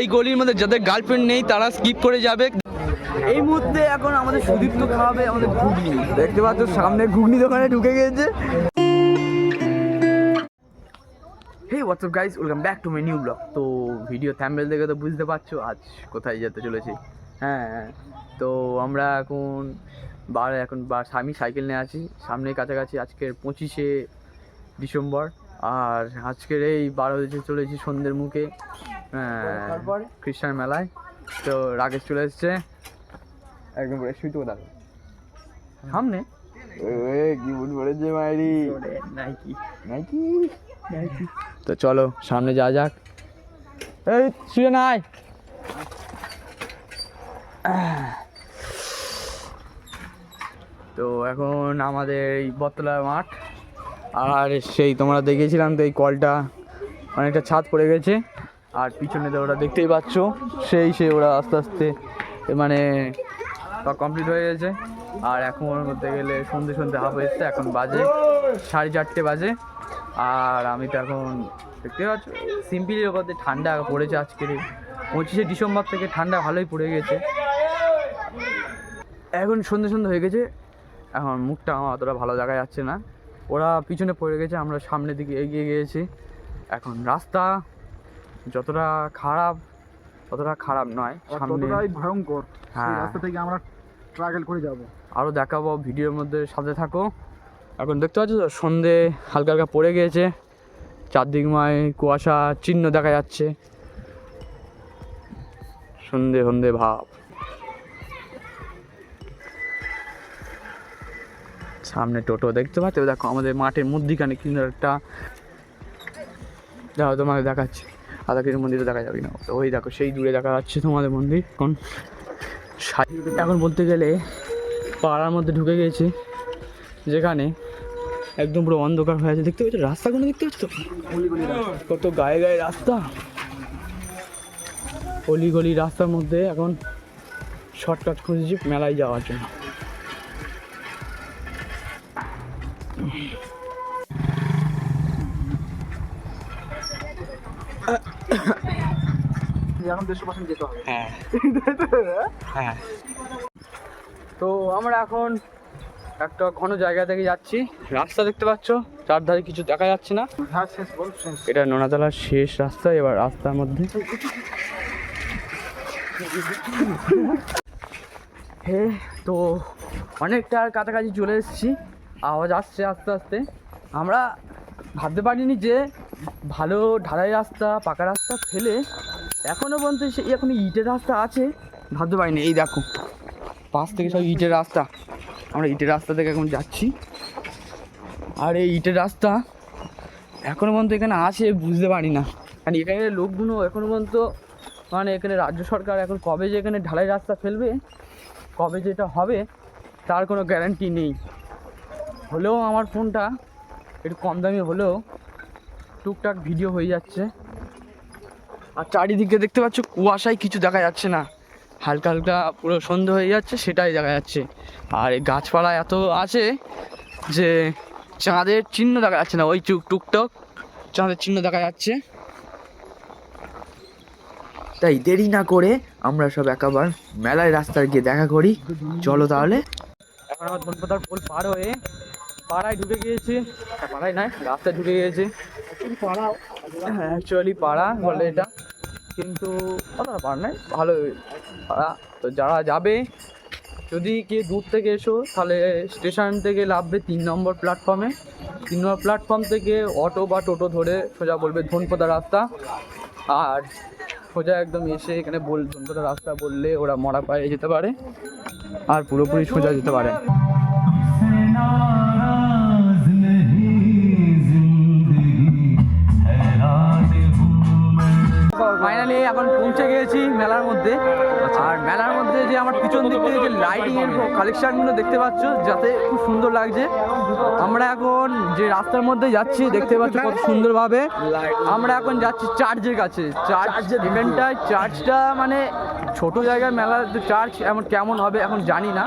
এই গলির মধ্যে যাদের গার্লফ্রেন্ড নেই, তারা স্কিপ করে যাবে। এই মুহূর্তে এখন আমাদের সুদীপ্ত খাওয়াবে আমাদের ঘুগনি। দেখতে পাচ্ছ, সামনে ঘুগনি দোকানে ঢুকে গেছে। Hey WhatsApp guys welcome back to my new blog তো ভিডিও থ্যাম্বেল দেখে তো বুঝতে পারছ, আজ কোথায় যেতে চলেছি। হ্যাঁ হ্যাঁ। তো আমরা এখন বার, এখন বা আমি সাইকেল নিয়ে আছি। সামনে কাছাকাছি আজকের পঁচিশে ডিসেম্বর। আর আজকের এই বার হতে চলেছি সন্ধ্যের মুখে খ্রিস্টান মেলায়। তো রাকেশ চলে এসছে। একদম করে শুইতে কোথাও সামনে? কি বুট পড়েছে মাইরি? নাইকি। নাইকি? তো চলো সামনে যা যাক। এই শুয়ে নাই। তো এখন আমাদের এই বতলা মাঠ। আর সেই তোমরা দেখেছিলাম তো এই কলটা অনেকটা ছাদ পড়ে গেছে। আর পিছনে তো ওরা দেখতেই পাচ্ছ, সেই সে ওরা আস্তে আস্তে মানে কমপ্লিট হয়ে গেছে। আর এখন বলতে গেলে সন্ধে সন্ধে হাফ এসছে, এখন বাজে সাড়ে চারটে বাজে। আর আমি তো এখন দেখতে পাচ্ছ সিম্পলের মধ্যে ঠান্ডা পড়েছে আজকের পঁচিশে ডিসেম্বর থেকে ঠান্ডা ভালোই পড়ে গেছে। এখন সন্ধে সন্ধে হয়ে গেছে, এখন মুখটা আমার অতটা ভালো দেখা যাচ্ছে না। ওরা পিছনে পড়ে গেছে আমরা সামনের দিকে এগিয়ে গিয়েছি। এখন রাস্তা যতটা খারাপ ততটা খারাপ নয় সামনে ভয়ঙ্কর। হ্যাঁ। রাস্তা থেকে আমরা ট্রাভেল করে যাব। আরও দেখাবো ভিডিওর মধ্যে সাথে থাকো। এখন দেখতে পাচ্ছ তো সন্ধে হালকা হালকা পড়ে গিয়েছে। চারদিকময় কুয়াশা চিহ্ন দেখা যাচ্ছে। সন্ধে সন্ধে ভাব। সামনে টোটো দেখতে পাচ্ছ? দেখো, আমাদের মাঠের মধ্যিখানে কিন্তু একটা দেখো তোমাকে দেখাচ্ছি। আধা কিলোর মন্দিরে দেখা যাবে না ওই দেখো, সেই দূরে দেখা যাচ্ছে তোমাদের মন্দির। এখন এখন বলতে গেলে পাড়ার মধ্যে ঢুকে গেছি, যেখানে একদম পুরো অন্ধকার হয়ে আছে। দেখতে পাচ্ছ? রাস্তাগুলো দেখতে পাচ্ছ কত গায়ে গায়ে রাস্তা। অলি গলি রাস্তার মধ্যে এখন শর্টকাট খুঁজেছি মেলায় যাওয়ার জন্য। দেড়শো পার্সেন্ট যেতে হবে। হ্যাঁ। হ্যাঁ। তো আমরা এখন একটা ঘন জায়গা থেকে যাচ্ছি। রাস্তা দেখতে পাচ্ছ চারধারে কিছু দেখা যাচ্ছে না। হ্যাঁ এটা নোনাতলার শেষ রাস্তা এবার রাস্তার মধ্যে। হে তো অনেকটা আর কাছাকাছি চলে এসেছি। আওয়াজ আসছে আস্তে আস্তে। আমরা ভাবতে পারিনি যে ভালো ঢালাই রাস্তা পাকা রাস্তা ফেলে এখনও পর্যন্ত সে এখন ইটের রাস্তা আছে। ভাবতে পারিনি। এই দেখো, পাশ থেকে সব ইটের রাস্তা। আমরা ইটের রাস্তা থেকে এখন যাচ্ছি। আর এই ইটের রাস্তা এখনও পর্যন্ত এখানে আছে, বুঝতে পারি না। কারণ এখানে লোকগুলো এখনও পর্যন্ত মানে এখানে রাজ্য সরকার এখন কবে যে এখানে ঢালাই রাস্তা ফেলবে, কবে যেটা হবে, তার কোনো গ্যারান্টি নেই। হলেও আমার ফোনটা একটু কম দামি হলেও টুকটাক ভিডিও হয়ে যাচ্ছে। আর চারিদিকে দেখতে পাচ্ছ কুয়াশায় কিছু দেখা যাচ্ছে না। হালকা হালকা পুরো সন্ধে হয়ে যাচ্ছে, সেটাই দেখা যাচ্ছে। আর এই গাছপালা এত আছে যে চাঁদের চিহ্ন দেখা যাচ্ছে না, ওই চুক টুকটক চাঁদের চিহ্ন দেখা যাচ্ছে। তাই দেরি না করে আমরা সব একাবার মেলায় রাস্তায় গিয়ে দেখা করি। চলো তাহলে। এখন আমার ধনপাতার পোল পার হয়ে পাড়ায় ঢুকে গিয়েছি। পাড়ায় নয়, রাস্তায় ঢুকে গিয়েছে। হ্যাঁ অ্যাকচুয়ালি পাড়া বলে এটা। কিন্তু অতটা পাড়া নয় ভালো তো যারা যাবে, যদি কে দূর থেকে এসো, তাহলে স্টেশন থেকে নামবে তিন নম্বর প্ল্যাটফর্মে তিন নম্বর প্ল্যাটফর্ম থেকে অটো বা টোটো ধরে সোজা বলবে ধনপদা রাস্তা। আর সোজা একদম এসে এখানে বল ধনপদা রাস্তা বললে ওরা মরা পায়ে যেতে পারে। আর পুরোপুরি সোজা যেতে পারে। এখন পৌঁছে গিয়েছি মেলার মধ্যে। আর মেলার মধ্যে যে আমার পিছন দিক থেকে যে লাইটিং এর কালেকশনগুলো দেখতে পাচ্ছ যাতে খুব সুন্দর লাগছে। আমরা এখন যে রাস্তার মধ্যে যাচ্ছি দেখতে পাচ্ছ কত সুন্দরভাবে। আমরা এখন যাচ্ছি চার্চের কাছে। চার্চ ইভেন্টটা চার্চটা মানে ছোট জায়গায় মেলার চার্চ এমন কেমন হবে এখন জানি না।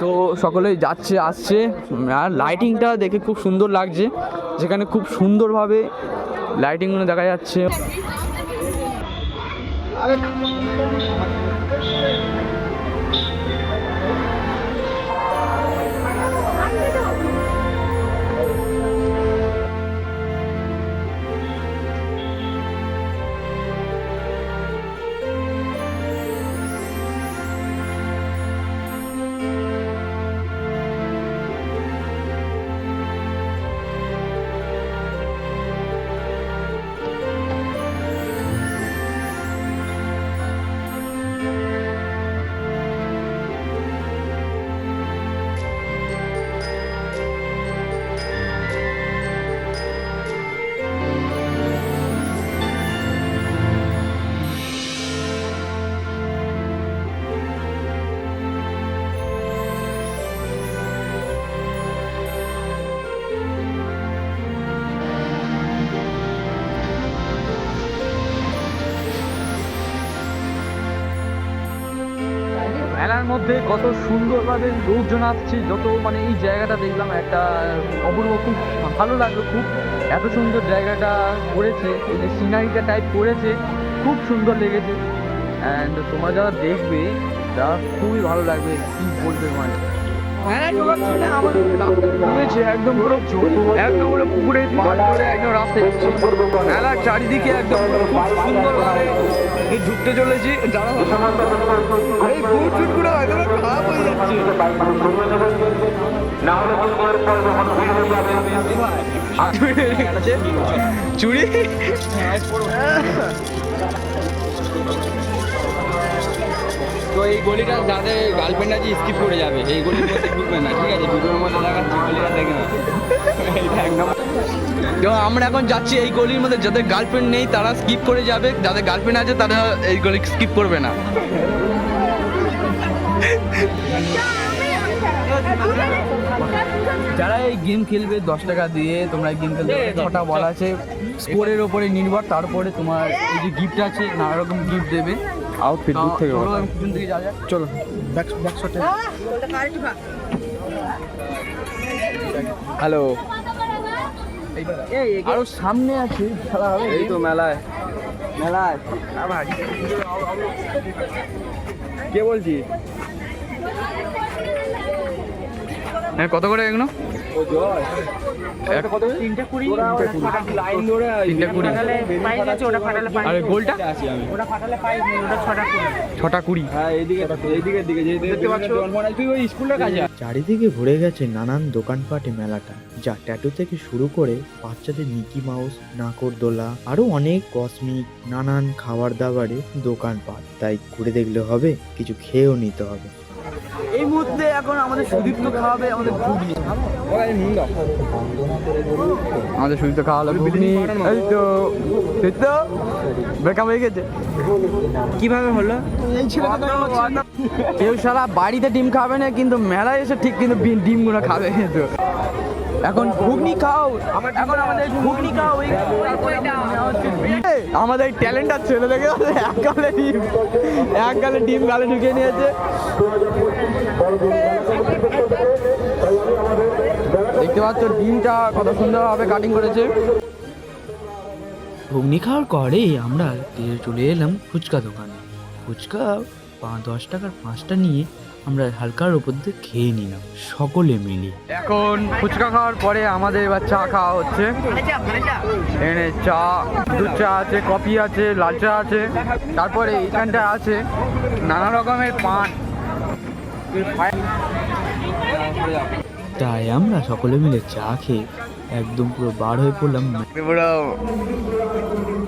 তো সকলেই যাচ্ছে আসছে। আর লাইটিংটা দেখে খুব সুন্দর লাগছে। যেখানে খুব সুন্দরভাবে লাইটিংগুলো দেখা যাচ্ছে। 还在打 dua. মধ্যে কত সুন্দরভাবে লোকজন আসছে যত মানে এই জায়গাটা দেখলাম একটা অপূর্ব, খুব ভালো লাগল, খুব এত সুন্দর জায়গাটা করেছে, এই যে সিনারিটা টাইপ করেছে, খুব সুন্দর লেগেছে। অ্যান্ড তোমরা যারা দেখবে, তারা খুবই ভালো লাগবে, কী বলবে মানে একদম পুরো একদম পুরো পুকুরে ধরে একদম রাস্তায় মেলার চারিদিকে একদম পুরো খুব সুন্দরভাবে এই ঢুকতে চলেছি। যারা এই বুট চুটগুলো একদম খারাপ হয়ে যাচ্ছে। তো এই গলিটা যাদের গার্লফ্রেন্ড আছে স্কিপ করে যাবে। এই গলির মধ্যে ঢুকবে না, ঠিক আছে? ভিডিওর মধ্যে দেখাচ্ছি গলিটা দেখে না। আমরা এখন যাচ্ছি এই গলির মধ্যে যাদের গার্লফ্রেন্ড নেই, তারা স্কিপ করে যাবে। যাদের গার্লফ্রেন্ড আছে, তারা এই গলি স্কিপ করবে না। যারা এই গেম খেলবে, দশ টাকা দিয়ে তোমরা গেম খেলবে, ছটা বল আছে। স্কোরের ওপরে নির্ভর, তারপরে তোমার এই যে গিফট আছে নানা রকম গিফট দেবে। আউটফিট দূর থেকে চলো। হ্যালো আরও সামনে আছে খেলা হবে। এই তো মেলায়। মেলায়। কে বলছি? হ্যাঁ কত করে এগুলো? ও জয়। তিনটা কুড়ি। লাইন ধরে তিনটা কুড়ি। আর গোলটা? আছি আমি। ছটা কুড়ি। হ্যাঁ এইদিকে এইদিকের দিকে যে দেখতে পাচ্ছ? তুই ওই স্কুলের কাছে চারিদিকে ভরে গেছে নানান দোকানপাটে মেলাটা যা ট্যাটু থেকে শুরু করে বাচ্চাদের মিকি মাউস নাকরদোলা আরও অনেক কসমিক নানান খাবার দাবারে দোকানপাট। তাই ঘুরে দেখলে হবে কিছু খেয়েও নিতে হবে। এই মুহূর্তে এখন আমাদের সুদীপ্ত খাওয়াবে আমাদের ঘুগনি। আমাদের সুদীপ্ত খাওয়ালো ঘুগনি। এই তো এই তো ব্রেকআপ হয়ে গেছে। কীভাবে হলো? এই কেউ সারা বাড়িতে ডিম খাবে না কিন্তু মেলায় এসে ঠিক কিন্তু ডিমগুলো খাবে কিন্তু। এখন ঘুগনি খাও। এখন আমাদের ঘুগনি খাও আমাদের ট্যালেন্ট আছে ছেলে দেখে এক গালে ডিম এক গালে ডিম গালে ঢুকে নিয়েছে। দেখতে পাচ্ছ ডিমটা কত সুন্দরভাবে কাটিং করেছে। ঘুগনি খাওয়ার পরে আমরা দিয়ে চলে এলাম ফুচকা দোকানে। ফুচকা দশ টাকার পাঁচটা নিয়ে আমরা হালকার ওপর দিয়ে খেয়ে নিলাম সকলে মিলে। এখন ফুচকা খাওয়ার পরে আমাদের এবার চা খাওয়া হচ্ছে। এখানে চা দুধ চা আছে কফি আছে লাল চা আছে তারপরে এইখানটা আছে নানা রকমের পান। তাই আমরা সকলে মিলে চা খেয়ে একদম পুরো বার হয়ে পড়লাম। পুরো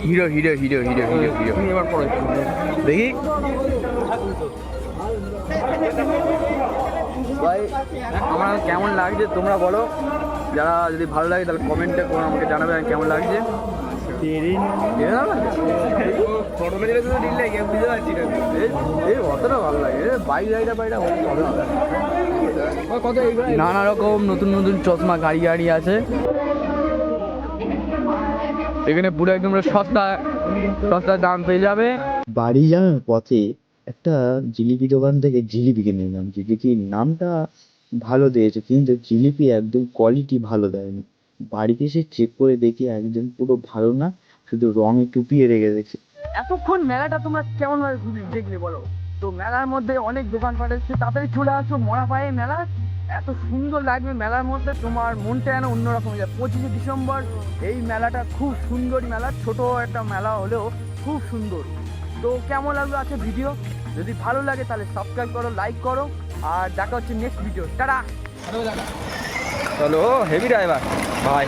hero hero hero hero hero hero দেখি। ভাই, আমার কেমন লাগছে? তোমরা বলো। যারা যদি ভালো লাগে, তাহলে কমেন্টে আমাকে জানাবে কেমন লাগছে। নানা রকম নতুন নতুন চশমা, গাড়ি গাড়ি আছে। এখানে পুরো একদম সস্তা সস্তার দাম পেয়ে যাবে। বাড়ি যাওয়ার পথে একটা জিলিপি দোকান থেকে জিলিপি কিনে নিলাম জিলিপির নামটা ভালো দিয়েছে, কিন্তু জিলিপি একদম কোয়ালিটি ভালো দেয়নি। বাড়িতে এসে চেক করে দেখি একদম পুরো ভালো না, শুধু রং টুপিয়ে রেখে দিয়েছে। এতক্ষণ মেলাটা তোমরা কেমন ভাবে ঘুরে দেখলে বলো? তো মেলার মধ্যে অনেক দোকানপাট এসছে তাড়াতাড়ি চলে আসো মরা পায়ে মেলা। এত সুন্দর লাগবে মেলার মধ্যে, তোমার মনটা যেন অন্যরকম হয়ে যায়। পঁচিশে ডিসেম্বর, এই মেলাটা খুব সুন্দর মেলা, ছোট একটা মেলা হলেও খুব সুন্দর। তো কেমন লাগল আছে ভিডিও যদি ভালো লাগে তাহলে সাবস্ক্রাইব করো লাইক করো আর দেখা হচ্ছে নেক্সট ভিডিও টাটা! চলো হেভি ড্রাইভার ভাই